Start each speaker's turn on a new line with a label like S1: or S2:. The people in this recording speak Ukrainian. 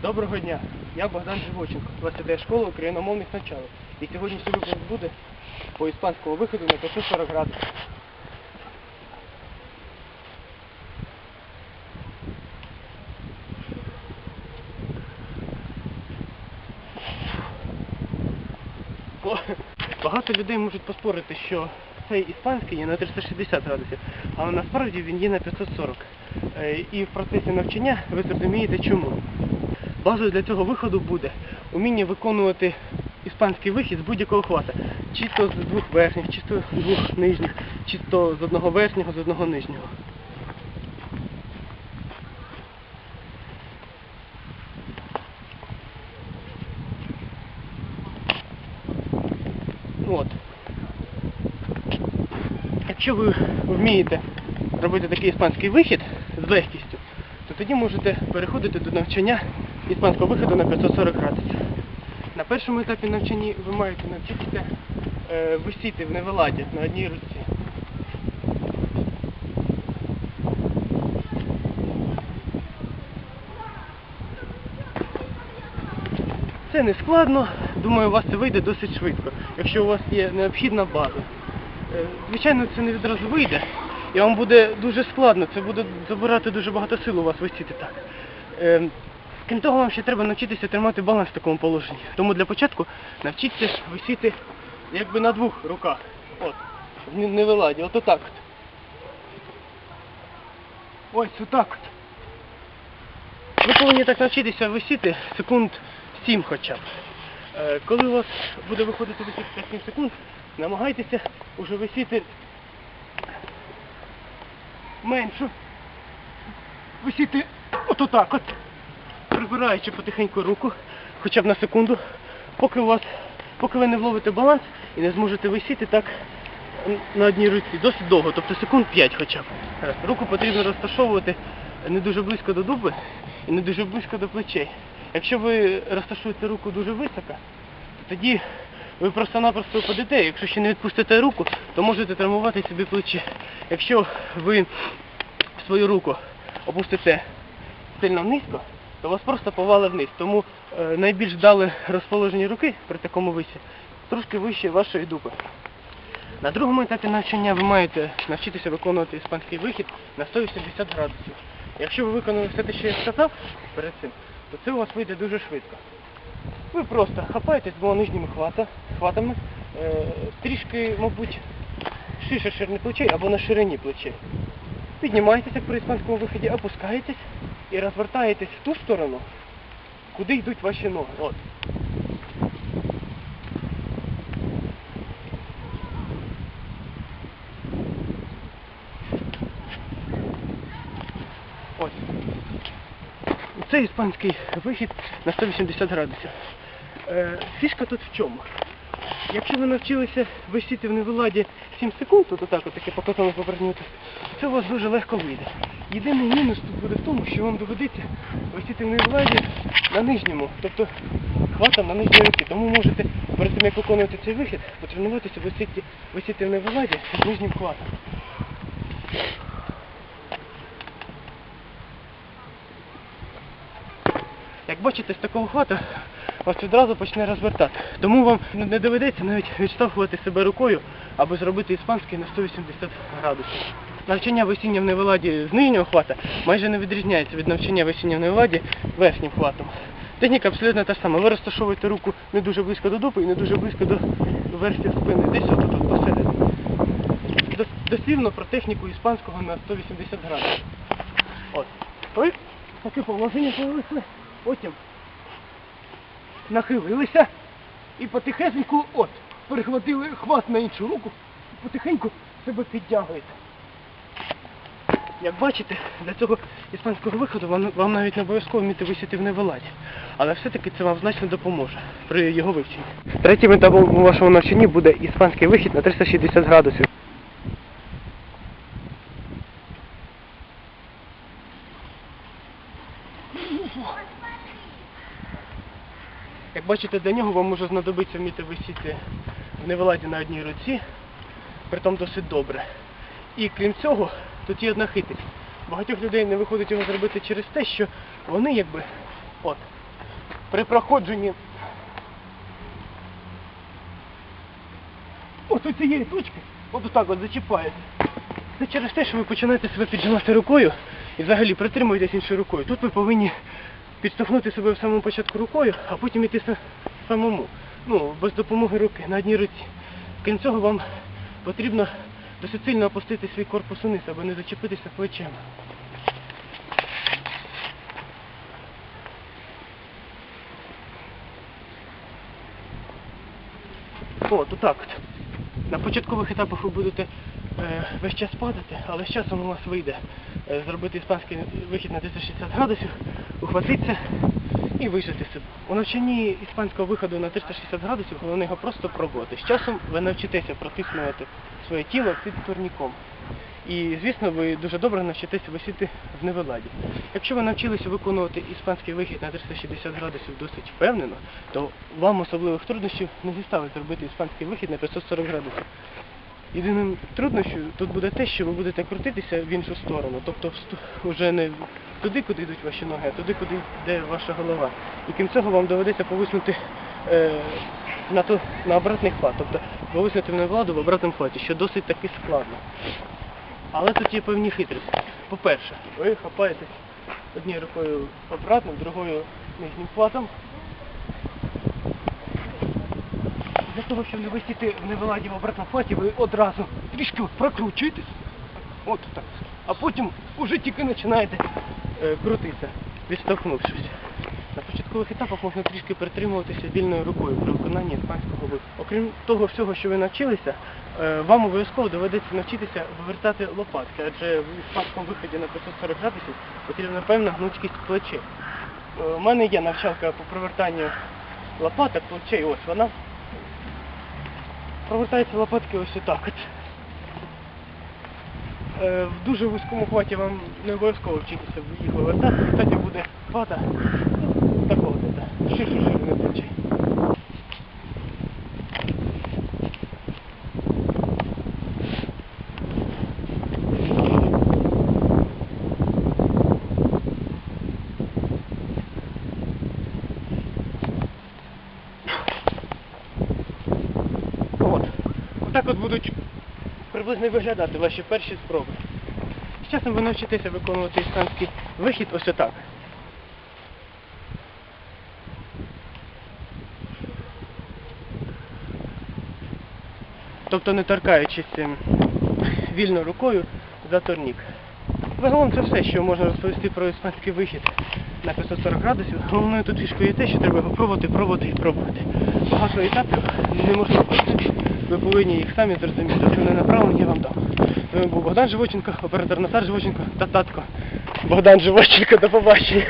S1: Доброго дня, я Богдан Живоченко, 20 школа україномовних началок. І сьогоднішній випуск буде по іспанському виходу на 540 градусів. Багато людей можуть поспорити, що цей іспанський є на 360 градусів, але насправді він є на 540. Е, І в процесі навчання ви зрозумієте чому. Базою для цього виходу буде уміння виконувати іспанський вихід з будь-якого хвата. Чисто з двох верхніх, чисто з двох нижніх, чисто з одного верхнього, з одного нижнього. От. Якщо ви вмієте робити такий іспанський вихід з легкістю, то тоді можете переходити до навчання іспанського виходу на 540 градусів. На першому етапі навчання ви маєте навчитися е, висіти в невеладі на одній руці. Це не складно, думаю, у вас це вийде досить швидко, якщо у вас є необхідна база. Е, Звичайно, це не відразу вийде, і вам буде дуже складно, це буде забирати дуже багато сил у вас висіти так. Крім того, вам ще треба навчитися тримати баланс в такому положенні. Тому для початку навчіться висіти якби на двох руках. От, не- невеладі, от отак от. Ось отак от. Ви повинні так навчитися висіти секунд 7 хоча б. Е, Коли у вас буде виходити висіти 5-7 секунд, намагайтеся уже висіти меншу. Висіти от отак от, прибираючи потихеньку руку, хоча б на секунду, поки у вас, поки ви не вловите баланс і не зможете висіти так на одній руці досить довго, тобто секунд 5 хоча б. Руку потрібно розташовувати не дуже близько до дуби і не дуже близько до плечей. Якщо ви розташуєте руку дуже високо, то тоді ви просто-напросто впадете. Якщо ще не відпустите руку, то можете травмувати собі плече. Якщо ви свою руку опустите сильно низько, то вас просто повали вниз. Тому е, найбільш вдале розположення руки при такому висі трошки вище вашої дуби. На другому етапі навчання ви маєте навчитися виконувати іспанський вихід на 180 градусів. Якщо ви виконали все те, що я сказав перед цим, то це у вас вийде дуже швидко. Ви просто хапаєтесь двома нижніми хвата, хватами, е, трішки, мабуть, ширше ширини плечей або на ширині плечей. Піднімаєтеся при іспанському виході, опускаєтесь і розвертаєтесь в ту сторону, куди йдуть ваші ноги. От. Ось. Це іспанський вихід на 180 градусів. Е, фішка тут в чому? Якщо ви навчилися висіти в невиладі 7 секунд, то так от таке показано повернути, це у вас дуже легко вийде. Єдиний мінус тут буде в тому, що вам доведеться висіти в невиладі на нижньому, тобто хватом на нижній руці. Тому можете перед тим як виконувати цей вихід, потренуватися висіти, висіти в невиладі з нижнім хватом. Як бачите, з такого хвата вас відразу почне розвертати. Тому вам не доведеться навіть відштовхувати себе рукою, аби зробити іспанський на 180 градусів. Навчання висіння в невеладі з нижнього хвата майже не відрізняється від навчання висіння в невеладі верхнім хватом. Техніка абсолютно та ж сама. Ви розташовуєте руку не дуже близько до дупи і не дуже близько до верхів спини. Десь отут от посередині. Дос- Дослівно про техніку іспанського на 180 градусів. От. Ви таке положення повисли, потім нахилилися і потихесеньку от, перехватили хват на іншу руку і потихеньку себе підтягуєте. Як бачите, для цього іспанського виходу вам, вам навіть не обов'язково вміти висіти в невеладі. Але все-таки це вам значно допоможе при його вивченні. Третім етапом у вашому навчанні буде іспанський вихід на 360 градусів. Як бачите, для нього вам може знадобитися вміти висіти в невеладі на одній руці, притом досить добре. І крім цього, тут є одна хитрість. Багатьох людей не виходить його зробити через те, що вони якби от, при проходженні от цієї точки, от отак от зачіпаєте. Це через те, що ви починаєте себе піджимати рукою і взагалі притримуєтесь іншою рукою. Тут ви повинні підштовхнути себе в самому початку рукою, а потім йти самому. Ну, без допомоги руки на одній руці. Крім цього, вам потрібно досить сильно опустити свій корпус униз, аби не зачепитися плечем. От, отак от. На початкових етапах ви будете е, весь час падати, але з часом у вас вийде зробити іспанський вихід на 360 градусів, ухватитися і вижити себе. У навчанні іспанського виходу на 360 градусів головне його просто пробувати. З часом ви навчитеся протиснувати своє тіло під турніком. І, звісно, ви дуже добре навчитеся висіти в невеладі. Якщо ви навчилися виконувати іспанський вихід на 360 градусів досить впевнено, то вам особливих труднощів не зіставить зробити іспанський вихід на 540 градусів. Єдиним труднощем тут буде те, що ви будете крутитися в іншу сторону, тобто вже не туди, куди йдуть ваші ноги, а туди, куди йде ваша голова. І крім цього вам доведеться повиснути е, на, то, на обратний хват, тобто повиснути в невладу в обратному хваті, що досить таки складно. Але тут є певні хитрості. По-перше, ви хапаєтесь однією рукою обратно, другою нижнім хватом. Для того, щоб не висіти в невеладі в обратному хваті, ви одразу трішки прокручуєтесь. От так. А потім уже тільки починаєте е, крутитися, відштовхнувшись. На початкових етапах можна трішки притримуватися вільною рукою при виконанні іспанського виходу. Окрім того всього, що ви навчилися, е, вам обов'язково доведеться навчитися вивертати лопатки, адже в іспанському виході на 540 градусів потрібна певна гнучкість плечей. Е, У мене є навчалка по привертанню лопаток, плечей, ось вона. Провертаються лопатки ось отак от. Е, В дуже вузькому хваті вам не обов'язково вчитися їх вивертати. Кстати, буде хвата ну, такого десь, ширше ширини плечей. От. Отак от будуть приблизно виглядати ваші перші спроби. З часом ви навчитеся виконувати іспанський вихід ось отак. Тобто не торкаючись ем, вільно рукою за турнік. Загалом це все, що можна розповісти про іспанський вихід на 540 градусів. Головною тут фішкою є те, що треба його пробувати, пробувати і пробувати. Багато етапів неможливо пройти. Ви повинні їх самі зрозуміти. Основне не я вам дам. З вами був Богдан Живоченко, оператор Назар Живоченко та татко. Богдан Живоченко, до побачення.